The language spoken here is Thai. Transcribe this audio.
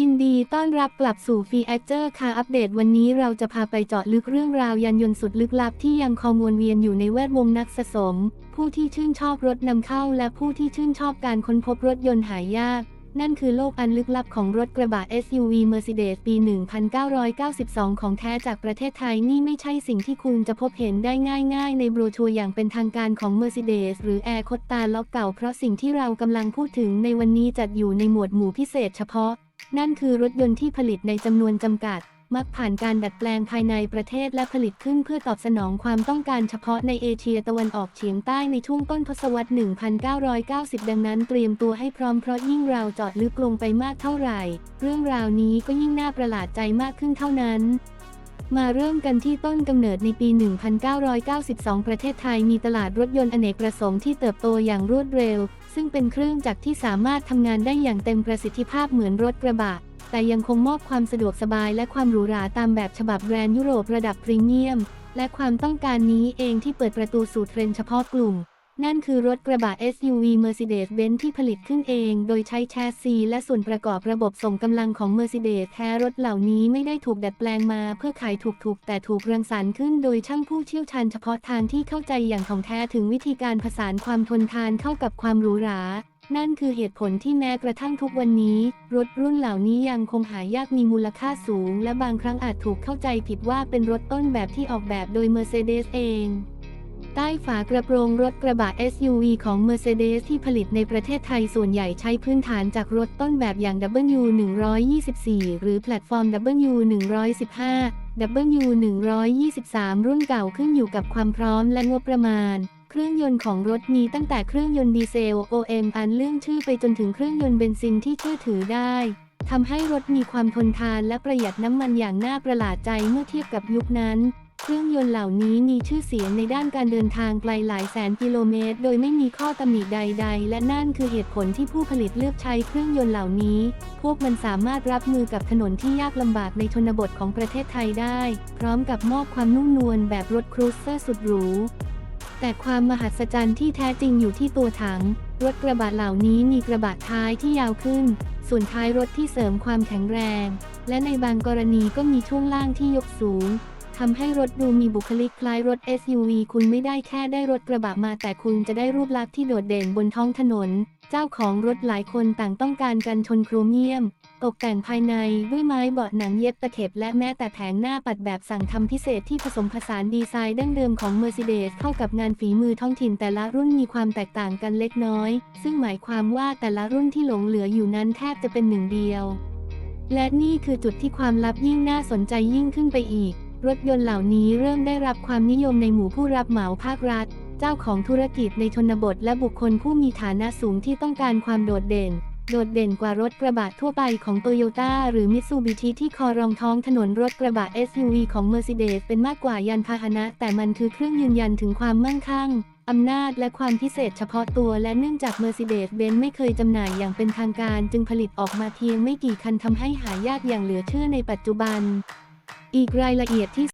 ยินดีต้อนรับกลับสู่ฟีแอคเจอร์ค่ะอัปเดตวันนี้เราจะพาไปเจาะลึกเรื่องราวยานยนต์สุดลึกลับที่ยังคองวนเวียนอยู่ในแวดวงนักสะสม ผู้ที่ชื่นชอบรถนำเข้า และผู้ที่ชื่นชอบการค้นพบรถยนต์หายาก นั่นคือโลกอันลึกลับของรถกระบะ SUV Mercedes ปี 1992 ของแท้จากประเทศไทยนี่ไม่ใช่สิ่งที่คุณจะพบเห็นได้ง่าย ๆ ในโบรชัวร์อย่างเป็นทางการของ Mercedes หรือ Air c o t t a ล็อกเก่าเพราะสิ่งที่เรากำลังพูดถึงในวันนี้จัดอยู่ในหมวดหมู่พิเศษเฉพาะ นั่นคือรถยนต์ที่ผลิตในจำนวนจำกัด มักผ่านการดัดแปลงภายในประเทศและผลิตขึ้นเพื่อตอบสนองความต้องการเฉพาะในเอเชียตะวันออกเฉียงใต้ในช่วงต้นทศวรรษ 1990 ดังนั้นเตรียมตัวให้พร้อมเพราะยิ่งเราเจาะลึกลงไปมากเท่าไหร่ เรื่องราวนี้ก็ยิ่งน่าประหลาดใจมากขึ้นเท่านั้น มาเริ่มกันที่ต้นกำเนิดในปี 1992 ประเทศไทยมีตลาดรถยนต์อเนกประสงค์ที่เติบโตอย่างรวดเร็ว ซึ่งเป็นเครื่องจักรที่สามารถทำงานได้อย่างเต็มประสิทธิภาพเหมือนรถกระบะ แต่ยังคงมอบความสะดวกสบายและความหรูหราตามแบบฉบับแบรนด์ยุโรประดับพรีเมียม และความต้องการนี้เองที่เปิดประตูสู่เทรนด์เฉพาะกลุ่ม นั่นคือรถกระบะ SUV Mercedes-Benz ที่ผลิตขึ้นเอง โดยใช้แชสซีและส่วนประกอบระบบส่งกำลังของ Mercedes แท้รถเหล่านี้ไม่ได้ถูกดัดแปลงมาเพื่อขายถูกๆ แต่ถูกรังสรรค์ขึ้นโดยช่างผู้เชี่ยวชาญเฉพาะทางที่เข้าใจอย่างถ่องแท้ถึงวิธีการผสานความทนทานเข้ากับความหรูหรานั่นคือเหตุผลที่แม้กระทั่งทุกวันนี้ รถรุ่นเหล่านี้ยังคงหายากมีมูลค่าสูง และบางครั้งอาจถูกเข้าใจผิดว่าเป็นรถต้นแบบที่ออกแบบโดย Mercedes เอง ใต้ฝากระโปรงรถกระบะ SUV ของ Mercedes ที่ผลิตในประเทศไทยส่วนใหญ่ใช้พื้นฐานจากรถต้นแบบอย่าง W124 หรือแพลตฟอร์ม W115 W123 รุ่นเก่าขึ้นอยู่กับความพร้อมและงบประมาณ เครื่องยนต์ของรถมีตั้งแต่เครื่องยนต์ดีเซล OM อันเรื่องชื่อไปจนถึงเครื่องยนต์เบนซินที่เชื่อถือได้ทำให้รถมีความทนทานและประหยัดน้ำมันอย่างน่าประหลาดใจเมื่อเทียบกับยุคนั้น เครื่องยนต์เหล่านี้มีชื่อเสียงในด้านการเดินทางไกลหลายแสนกิโลเมตร โดยไม่มีข้อตำหนิใด ๆ และนั่นคือเหตุผลที่ผู้ผลิตเลือกใช้เครื่องยนต์เหล่านี้ พวกมันสามารถรับมือกับถนนที่ยากลำบากในชนบทของประเทศไทยได้ พร้อมกับมอบความนุ่มนวลแบบรถครูเซอร์สุดหรูแต่ความมหัศจรรย์ที่แท้จริงอยู่ที่ตัวถัง รถกระบะเหล่านี้มีกระบะท้ายที่ยาวขึ้น ส่วนท้ายรถที่เสริมความแข็งแรง และในบางกรณีก็มีช่วงล่างที่ยกสูง ทำให้รถดูมีบุคลิกคล้ายรถ SUV คุณไม่ได้แค่ได้รถกระบะมาแต่คุณจะได้รูปลักษณ์ที่โดดเด่นบนท้องถนน เจ้าของรถหลายคนต่างต้องการกันชนโครเมียม ตกแต่งภายในด้วยไม้เบาะหนังเย็บตะเข็บและแม้แต่แผงหน้าปัดแบบสั่งทำพิเศษที่ผสมผสานดีไซน์ดั้งเดิมของ Mercedes เข้ากับงานฝีมือท้องถิ่นแต่ละรุ่นมีความแตกต่างกันเล็กน้อย ซึ่งหมายความว่าแต่ละรุ่นที่หลงเหลืออยู่นั้นแทบจะเป็นหนึ่งเดียว และนี่คือจุดที่ความลับยิ่งน่าสนใจยิ่งขึ้นไปอีก รถยนต์เหล่านี้เริ่มได้รับความนิยมในหมู่ผู้รับเหมาภาครัฐ เจ้าของธุรกิจในชนบทและบุคคลผู้มีฐานะสูงที่ต้องการความโดดเด่น โดดเด่นกว่ารถกระบะทั่วไปของโตโยต้าหรือมิตซูบิชิที่คอรองท้องถนนรถกระบะ SUV ของ Mercedes เป็นมากกว่ายานพาหนะ แต่มันคือเครื่องยืนยันถึงความมั่งคั่งอำนาจและความพิเศษเฉพาะตัวและเนื่องจาก Mercedes-Benz ไม่เคยจำหน่ายอย่างเป็นทางการ จึงผลิตออกมาเพียงไม่กี่คันทำให้หายากอย่างเหลือเชื่อในปัจจุบัน อีกรายละเอียดที่